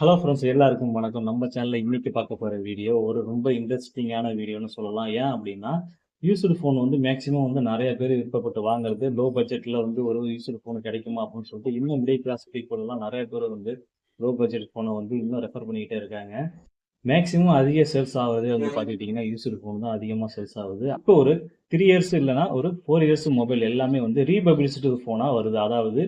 Hello friends எல்லாருக்கும் வணக்கம். நம்ம சேனலில் இன்னைக்கு பார்க்க போகிற வீடியோ ஒரு ரொம்ப இன்ட்ரெஸ்டிங்கான வீடியோன்னு சொல்லலாம். ஏன் அப்படின்னா யூஸ்டு ஃபோன் வந்து மேக்ஸிமம் வந்து நிறைய பேர் விருப்பப்பட்டு வாங்குறது லோ பட்ஜெட்டில் வந்து ஒரு யூஸ்டு ஃபோன் கிடைக்குமா அப்படின்னு சொல்லிட்டு இன்னும் மிடில் கிளாஸ் பீப்புளெலாம் நிறைய பேர் வந்து லோ பட்ஜெட் ஃபோனை வந்து இன்னும் ரெஃபர் பண்ணிக்கிட்டே இருக்காங்க. மேக்ஸிமம் அதிக சேல்ஸ் ஆகுது வந்து பார்த்துக்கிட்டிங்கன்னா யூஸ்டு ஃபோன் தான் அதிகமாக சேல்ஸ் ஆகுது. அப்போ ஒரு த்ரீ இயர்ஸ் இல்லைனா ஒரு ஃபோர் இயர்ஸ் மொபைல் எல்லாமே வந்து ரீபப்ளிசிட்டி ஃபோனாக வருது. அதாவது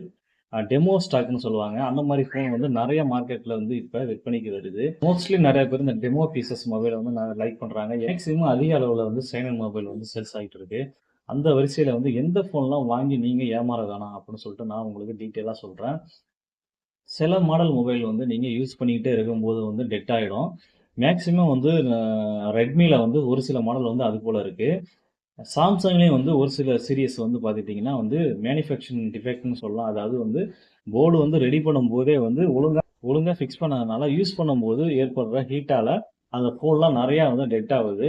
டெமோ ஸ்டாக்னு சொல்லுவாங்க. அந்த மாதிரி ஃபோன் வந்து நிறைய மார்க்கெட்டில் வந்து இப்போ விற்பனைக்கு வருது. மோஸ்ட்லி நிறைய பேர் இந்த டெமோ பீசஸ் மொபைலை வந்து லைக் பண்ணுறாங்க மேக்ஸிமம் அதிக அளவில் வந்து சைனல் மொபைல் வந்து சேல்ஸ் ஆகிட்டு இருக்கு. அந்த வரிசையில் வந்து எந்த ஃபோன்லாம் வாங்கி நீங்கள் ஏமாற வேணாம் அப்படின்னு சொல்லிட்டு நான் உங்களுக்கு டீட்டெயிலாக சொல்கிறேன் சில மாடல் மொபைல் வந்து நீங்கள் யூஸ் பண்ணிக்கிட்டே இருக்கும்போது வந்து டெட் ஆகிடும் மேக்ஸிமம் வந்து ரெட்மியில் வந்து ஒரு சில மாடல் வந்து அது போல் இருக்குது சாம்சங்லேயும் வந்து ஒரு சில சீரியஸ் வந்து பார்த்துட்டிங்கன்னா வந்து மேனுஃபேக்சரிங் டிஃபெக்ட்னு சொல்லலாம். அதாவது வந்து போர்டு வந்து ரெடி பண்ணும்போதே வந்து ஒழுங்காக ஒழுங்காக ஃபிக்ஸ் பண்ணதுனால யூஸ் பண்ணும்போது ஏற்படுற ஹீட்டால் அந்த ஃபோன்லாம் நிறையா வந்து டெட் ஆகுது.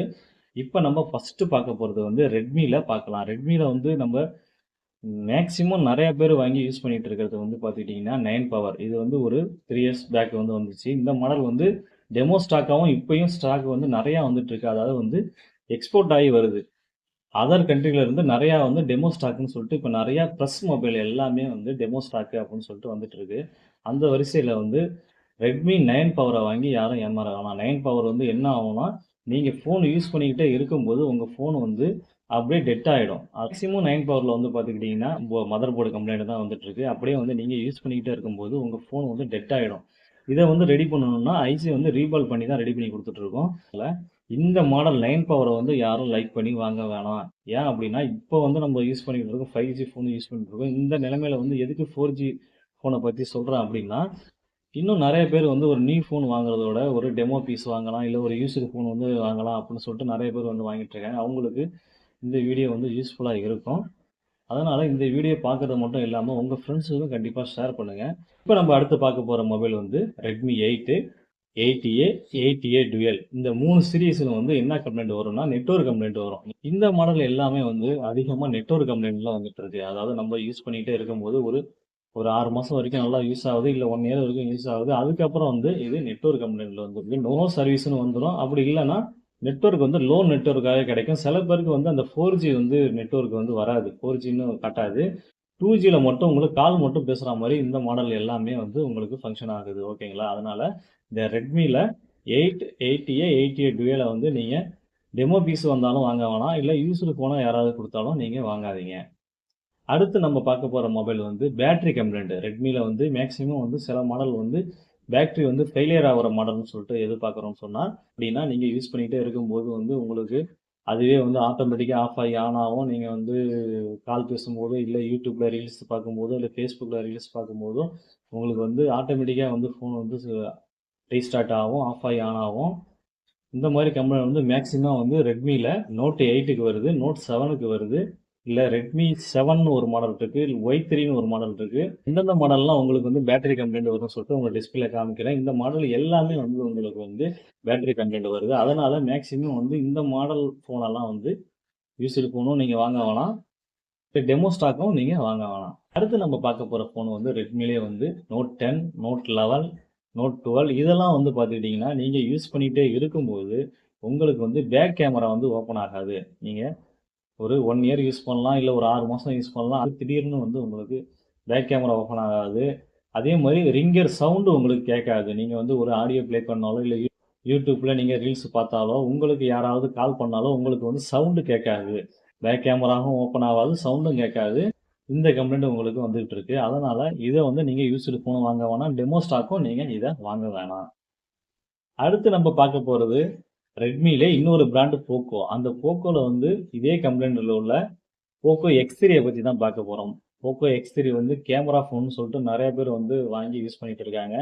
இப்போ நம்ம ஃபஸ்ட்டு பார்க்க போகிறது வந்து ரெட்மியில் பார்க்கலாம். ரெட்மியில் வந்து நம்ம மேக்ஸிமம் நிறையா பேர் வாங்கி யூஸ் பண்ணிட்டு இருக்கிறது வந்து பார்த்துக்கிட்டிங்கன்னா நைன் பவர் இது வந்து ஒரு த்ரீ இயர்ஸ் பேக் வந்து வந்துச்சு. இந்த மாடல் வந்து டெமோ ஸ்டாக்காகவும் இப்போயும் ஸ்டாக் வந்து நிறையா வந்துட்டு இருக்கு. அதாவது வந்து எக்ஸ்போர்ட் ஆகி வருது. அதர் கண்ட்ரிலேருந்து நிறையா வந்து டெமோ ஸ்டாக்குன்னு சொல்லிட்டு இப்போ நிறையா ப்ரெஸ் மொபைல் எல்லாமே வந்து டெமோ ஸ்டாக்கு அப்படின்னு சொல்லிட்டு வந்துட்டு இருக்கு. அந்த வரிசையில் வந்து ரெட்மி நைன் பவரை வாங்கி யாரும் ஏமாற வேணாம். நைன் பவர் வந்து என்ன ஆகும்னா நீங்கள் ஃபோன் யூஸ் பண்ணிக்கிட்டே இருக்கும்போது உங்கள் ஃபோன் வந்து அப்படியே டெட் ஆகிடும் மேக்ஸிமம் நைன் பவரில் வந்து பார்த்துக்கிட்டிங்கன்னா மதர் போர்டு கம்ப்ளைண்ட் தான் வந்துட்டு இருக்கு. அப்படியே வந்து நீங்கள் யூஸ் பண்ணிக்கிட்டே இருக்கும்போது உங்கள் ஃபோன் வந்து டெட் ஆகிடும் இதை வந்து ரெடி பண்ணணும்னா ஐசி வந்து ரீபால் பண்ணி தான் ரெடி பண்ணி கொடுத்துட்ருக்கோம் அதில் இந்த மாடல் நைன் பவரை வந்து யாரும் லைக் பண்ணி வாங்க வேணாம். ஏன் அப்படின்னா இப்போ வந்து நம்ம யூஸ் பண்ணிக்கிட்டு இருக்கோம் ஃபைவ் ஜி ஃபோன் யூஸ் பண்ணிட்டு இருக்கோம். இந்த நிலைமையில வந்து எதுக்கு ஃபோர் ஜி ஃபோனை பற்றி சொல்கிறேன் அப்படின்னா இன்னும் நிறைய பேர் வந்து ஒரு நியூ ஃபோன் வாங்குறதோட ஒரு டெமோ பீஸ் வாங்கலாம் இல்லை ஒரு யூஸ்டு ஃபோன் வந்து வாங்கலாம் அப்படின்னு சொல்லிட்டு நிறைய பேர் வந்து வாங்கிட்டு இருக்காங்க. அவங்களுக்கு இந்த வீடியோ வந்து யூஸ்ஃபுல்லாக இருக்கும். அதனால் இந்த வீடியோ பார்க்குறது மட்டும் இல்லாமல் உங்கள் ஃப்ரெண்ட்ஸுக்கும் கண்டிப்பாக ஷேர் பண்ணுங்கள் இப்போ நம்ம அடுத்து பார்க்க போகிற மொபைல் வந்து Redmi eight eighty A eighty A dual இந்த மூணு சீரீஸில் வந்து என்ன கம்ப்ளைண்ட் வரும்னா நெட்ஒர்க் கம்ப்ளைண்ட் வரும். இந்த மாடல் எல்லாமே வந்து அதிகமாக நெட்ஒர்க் கம்ப்ளைண்ட்லாம் வந்துட்டு இருக்கு. அதாவது நம்ம யூஸ் பண்ணிகிட்டே இருக்கும்போது ஒரு ஒரு ஆறு மாதம் வரைக்கும் நல்லா யூஸ் ஆகுது இல்லை ஒன் இயர் வரைக்கும் யூஸ் ஆகுது. அதுக்கப்புறம் வந்து இது நெட்ஒர்க் கம்ப்ளைண்ட்டில் வந்துருக்கு நோ சர்வீஸ்னு வந்துடும் அப்படி இல்லைன்னா நெட்ஒர்க் வந்து லோ நெட்ஒர்க்காக கிடைக்கும். சில பேருக்கு வந்து அந்த ஃபோர் ஜி வந்து நெட்ஒர்க் வந்து வராது. ஃபோர் ஜின்னு காட்டாது. டூ ஜியில் மட்டும் உங்களுக்கு கால் மட்டும் பேசுகிற மாதிரி இந்த மாடல் எல்லாமே வந்து உங்களுக்கு ஃபங்க்ஷன் ஆகுது. ஓகேங்களா அதனால் இந்த ரெட்மியில் எயிட் எயிட்டியே எயிட்டி டுவேல வந்து நீங்கள் டெமோ பீஸ் வந்தாலும் வாங்க வேணாம். இல்லை யூஸ்டு ஃபோனாக யாராவது கொடுத்தாலும் நீங்கள் வாங்காதீங்க. அடுத்து நம்ம பார்க்க போகிற மொபைல் வந்து பேட்ரி கம்ப்ளைண்ட் ரெட்மியில் வந்து மேக்ஸிமம் வந்து சில மாடல் வந்து பேட்ரி வந்து ஃபெயிலியர் ஆகிற மாடல்னு சொல்லிட்டு எதிர்பார்க்குறோம்னு சொன்னால் அப்படின்னா நீங்கள் யூஸ் பண்ணிகிட்டே இருக்கும்போது வந்து உங்களுக்கு அதுவே வந்து ஆட்டோமேட்டிக்காக ஆஃப் ஆகி ஆன் ஆகும். நீங்கள் வந்து கால் பேசும்போது இல்லை யூடியூப்பில் ரீல்ஸ் பார்க்கும்போதோ இல்லை ஃபேஸ்புக்கில் ரீல்ஸ் பார்க்கும்போதும் உங்களுக்கு வந்து ஆட்டோமேட்டிக்காக வந்து ஃபோன் வந்து ரீஸ்டார்ட் ஆகும் ஆஃப் ஆகி ஆன் ஆகும். இந்த மாதிரி கம்பெனி வந்து மேக்ஸிமம் வந்து ரெட்மியில் நோட் எயிட்டுக்கு வருது நோட் செவனுக்கு வருது. இல்லை ரெட்மி செவன் ஒரு மாடல் இருக்குது ஒய் த்ரீன்னு ஒரு மாடல் இருக்குது இந்தந்த மாடல்லாம் உங்களுக்கு வந்து பேட்டரி கம்ப்ளைண்ட் வரும்னு சொல்லிட்டு உங்கள் டிஸ்பிளே காமிக்கிறேன். இந்த மாடல் எல்லாமே வந்து உங்களுக்கு வந்து பேட்டரி கம்ப்ளைண்ட் வருது. அதனால் மேக்ஸிமம் வந்து இந்த மாடல் ஃபோனெல்லாம் வந்து யூஸ்டு ஃபோனும் நீங்கள் வாங்க வேணாம். டெமோ ஸ்டாக்கும் நீங்கள் வாங்க வேணாம். அடுத்து நம்ம பார்க்க போகிற ஃபோன் வந்து ரெட்மிலே வந்து note ten note eleven note twelve இதெல்லாம் வந்து பார்த்துக்கிட்டிங்கன்னா நீங்கள் யூஸ் பண்ணிகிட்டே இருக்கும்போது உங்களுக்கு வந்து பேக் கேமரா வந்து ஓப்பன் ஆகாது. நீங்கள் ஒரு ஒன் இயர் யூஸ் பண்ணலாம் இல்லை ஒரு ஆறு மாதம் யூஸ் பண்ணலாம். அது திடீர்னு வந்து உங்களுக்கு பேக் கேமரா ஓப்பன் ஆகாது. அதே மாதிரி ரிங்கர் சவுண்டு உங்களுக்கு கேட்காது. நீங்கள் வந்து ஒரு ஆடியோ ப்ளே பண்ணாலோ இல்லை யூடியூப்பில் நீங்கள் ரீல்ஸ் பார்த்தாலோ உங்களுக்கு யாராவது கால் பண்ணாலோ உங்களுக்கு வந்து சவுண்டு கேட்காது. பேக் கேமராவும் ஓப்பன் ஆகாது சவுண்டும் கேட்காது. இந்த கம்ப்ளைண்ட் உங்களுக்கு வந்துகிட்டு இருக்கு. அதனால் இதை வந்து நீங்கள் யூஸ்டு ஃபோன் வாங்க வேணாம். டெமோ ஸ்டாக்கும் நீங்கள் இதை வாங்க வேணாம். அடுத்து நம்ம பார்க்க போகிறது ரெட்மியில இன்னொரு பிராண்டு போக்கோ அந்த போக்கோவில் வந்து இதே கம்ப்ளைண்டில் உள்ள போக்கோ எக்ஸ் த்ரீயை பற்றி தான் பார்க்க போகிறோம் போக்கோ எக்ஸ் த்ரீ வந்து கேமரா ஃபோன் சொல்லிட்டு நிறைய பேர் வந்து வாங்கி யூஸ் பண்ணிட்டு இருக்காங்க.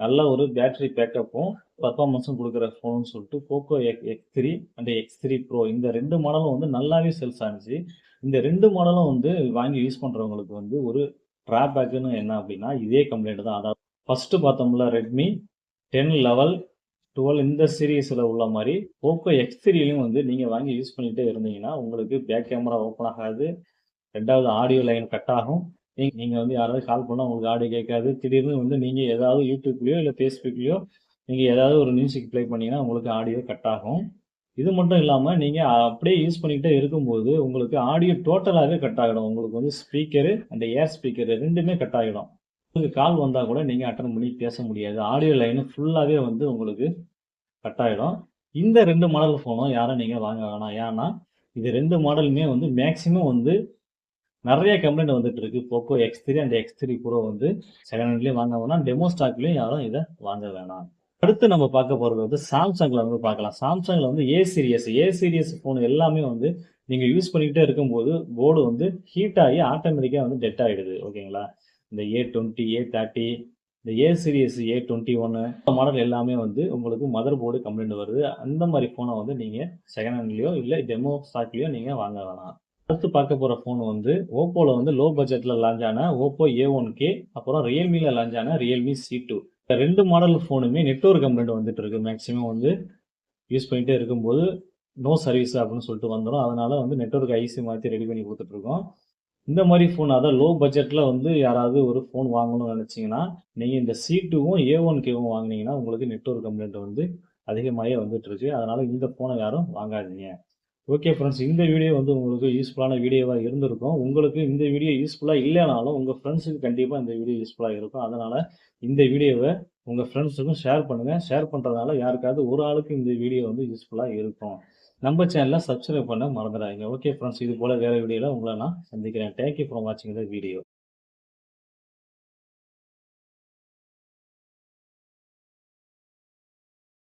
நல்ல ஒரு பேட்டரி பேக்கப்பும் பர்ஃபார்மன்ஸும் கொடுக்குற ஃபோன் சொல்லிட்டு Poco X X three and X three pro இந்த ரெண்டு மாடலும் வந்து நல்லாவே சேல்ஸ் ஆனிச்சு. இந்த ரெண்டு மாடலும் வந்து வாங்கி யூஸ் பண்ணுறவங்களுக்கு வந்து ஒரு ட்ராபேக்குன்னு என்ன அப்படின்னா இதே கம்ப்ளைண்ட் தான். அதாவது ஃபஸ்ட்டு பார்த்தோம்ல ரெட்மி டென் லெவல் டுவெல் இந்த சீரீஸில் உள்ள மாதிரி போக்கோ எக்ஸ் த்ரீலையும் வந்து நீங்கள் வாங்கி யூஸ் பண்ணிகிட்டே இருந்தீங்கன்னா உங்களுக்கு பேக் கேமரா ஓப்பன் ஆகாது ரெண்டாவது ஆடியோ லைன் கட் ஆகும் நீங்கள் நீங்கள் வந்து யாராவது கால் பண்ணால் உங்களுக்கு ஆடியோ கேட்காது. திடீர்னு வந்து நீங்கள் ஏதாவது யூடியூப்லேயோ இல்லை ஃபேஸ்புக்லேயோ நீங்கள் ஏதாவது ஒரு மியூசிக் ப்ளே பண்ணீங்கன்னா, உங்களுக்கு ஆடியோ கட் ஆகும். இது மட்டும் இல்லாமல் நீங்கள் அப்படியே யூஸ் பண்ணிக்கிட்டே இருக்கும்போது, உங்களுக்கு ஆடியோ டோட்டலாகவே கட் ஆகிடும். உங்களுக்கு வந்து ஸ்பீக்கரு, அந்த ஏர் ஸ்பீக்கர் ரெண்டுமே கட் ஆகிடும். உங்களுக்கு கால் வந்தால் கூட நீங்கள் அட்டன் பண்ணி பேச முடியாது. ஆடியோ லைன் ஃபுல்லாகவே வந்து உங்களுக்கு கட் ஆகிடும் இந்த ரெண்டு மாடல் ஃபோனும் யாரும் நீங்கள் வாங்க வேணாம். ஏன்னா, இது ரெண்டு மாடலுமே வந்து மேக்ஸிமம் வந்து நிறைய கம்ப்ளைண்ட் வந்துட்டு இருக்கு. Poco X3 and X three pro வந்து செகண்ட் ஹேண்ட்லேயும் வாங்க வேணாம். டெமோ ஸ்டாக்லேயும் யாரும் இதை வாங்க வேணாம். அடுத்து நம்ம பார்க்க போகிறது வந்து சாம்சங்கில் வந்து பார்க்கலாம். சாம்சங்கில் வந்து A series A series phone எல்லாமே வந்து நீங்கள் யூஸ் பண்ணிக்கிட்டே இருக்கும்போது, போர்டு வந்து ஹீட் ஆகி ஆட்டோமேட்டிக்காக வந்து டெட் ஆகிடுது ஓகேங்களா? இந்த A20, A30 இந்த ஏ சீரிஸ் A21 மாடல் எல்லாமே வந்து உங்களுக்கு மதர் போர்டு கம்ப்ளைண்ட் வருது. அந்த மாதிரி ஃபோனை வந்து நீங்கள் செகண்ட் ஹேண்ட்லேயோ இல்லை டெமோ ஸ்டாக்லேயோ நீங்கள் வாங்க வேணாம். அடுத்து பார்க்க போகிற ஃபோன் வந்து ஓப்போவில் வந்து லோ பட்ஜெட்டில் லான்ச் ஆன ஓப்போ ஏ ஒன் கே அப்புறம் ரியல்மியில் லான்ச் ஆன Realme C2 இந்த ரெண்டு மாடல் ஃபோனுமே நெட்ஒர்க் கம்ப்ளைண்ட் வந்துட்டு இருக்கு. மேக்ஸிமம் வந்து யூஸ் பண்ணிகிட்டே இருக்கும்போது, நோ சர்வீஸ் அப்படின்னு சொல்லிட்டு வந்துடும் அதனால வந்து நெட்வொர்க் ஐசி மாற்றி ரெடி பண்ணி கொடுத்துட்ருக்கோம் இந்த மாதிரி ஃபோன் அதான் லோ பட்ஜெட்டில் வந்து யாராவது ஒரு ஃபோன் வாங்கணும்னு நினச்சிங்கன்னா நீங்கள் இந்த C2வும், A1Kவும் வாங்குனீங்கன்னா, உங்களுக்கு நெட்வொர்க் கம்ப்ளைண்ட் வந்து அதிகமாயே வந்துட்டு இருக்கு. இந்த ஃபோனை யாரும் வாங்காதீங்க. ஓகே ஃப்ரெண்ட்ஸ் இந்த வீடியோ வந்து உங்களுக்கு யூஸ்ஃபுல்லான வீடியோவாக இருந்திருக்கும். உங்களுக்கு இந்த வீடியோ யூஸ்ஃபுல்லாக இல்லைனாலும் உங்கள் ஃப்ரெண்ட்ஸுக்கு கண்டிப்பாக இந்த வீடியோ யூஸ்ஃபுல்லாக இருக்கும். அதனால் இந்த வீடியோவை உங்கள் ஃப்ரெண்ட்ஸுக்கும் ஷேர் பண்ணுங்கள் ஷேர் பண்ணுறதுனால யாருக்காவது ஒரு ஆளுக்கு இந்த வீடியோ வந்து யூஸ்ஃபுல்லாக இருக்கும். நம்ம சேனலில் சப்ஸ்கிரைப் பண்ண மறந்துடாதீங்க. ஓகே ஃப்ரெண்ட்ஸ் இது போல் வேறு வீடியோவில் உங்களை நான் சந்திக்கிறேன். தேங்க்யூ ஃபார் வாட்சிங் த வீடியோ.